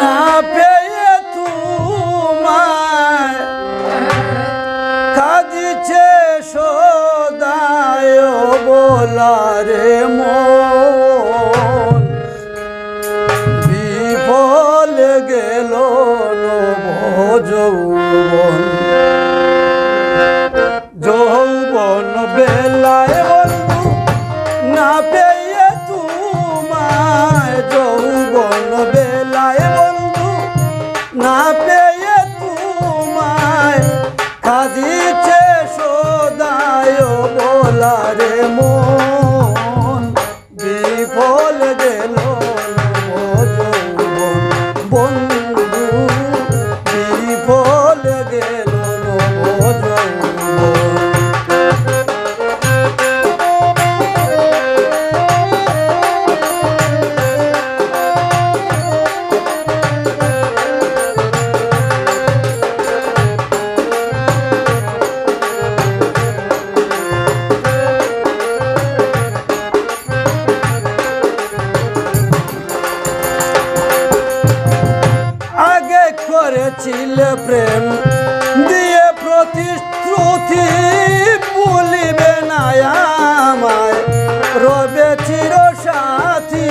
না পেয়ে তোমায় কাঁদিছে সদায় বলারে মন। বিফল গেল নব যৌবন। না পেয়ে তোমায় কাঁদিছে সদায় বলারে মন। আগে করেছিল প্রেম। দিয়ে প্রতিশ্রুতি বলিবে না আমায়। রবে চির সাথী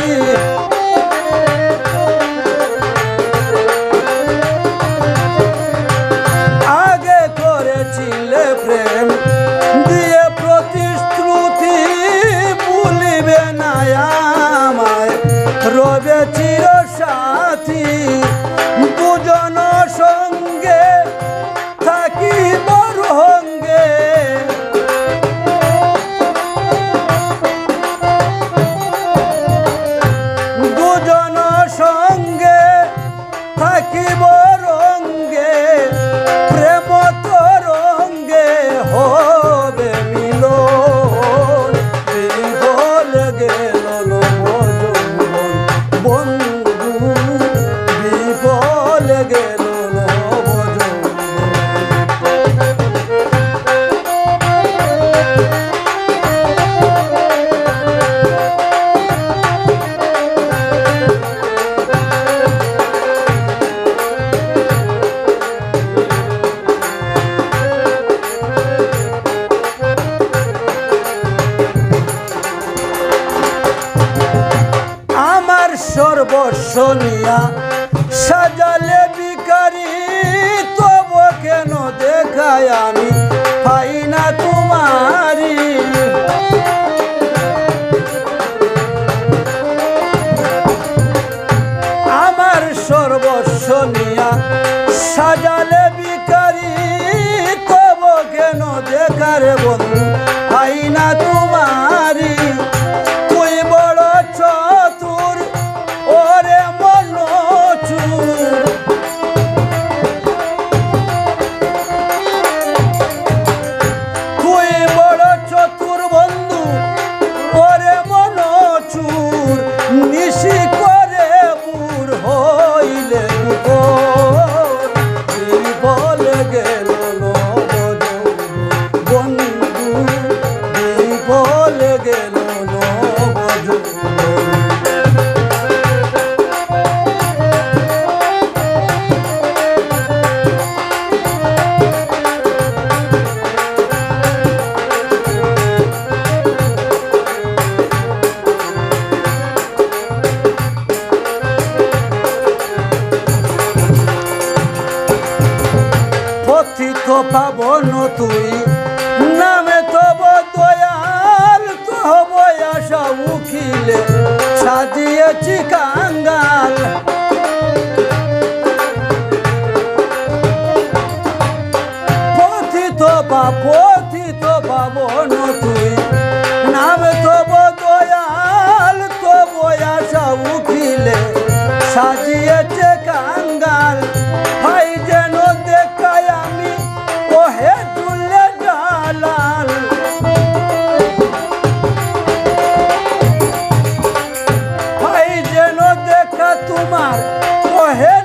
সর্বস্ব সাজালে বিকারি তব কেন দেখায় আমি? পাই না তোমারি আমার সর্বস্ব নিয়া সাজালে বিকারি তব কেন দেখারে বন্ধু? নিশি করে বুর হইলে বিফল গেল বন্ধু বিফল গেল পাবন তুই। নামে তব দয়াল তব আশা উখিলে, সাজিয়েছি কাঙ্গাল। পথিত বা পথিত পাবন তুই। tomar correr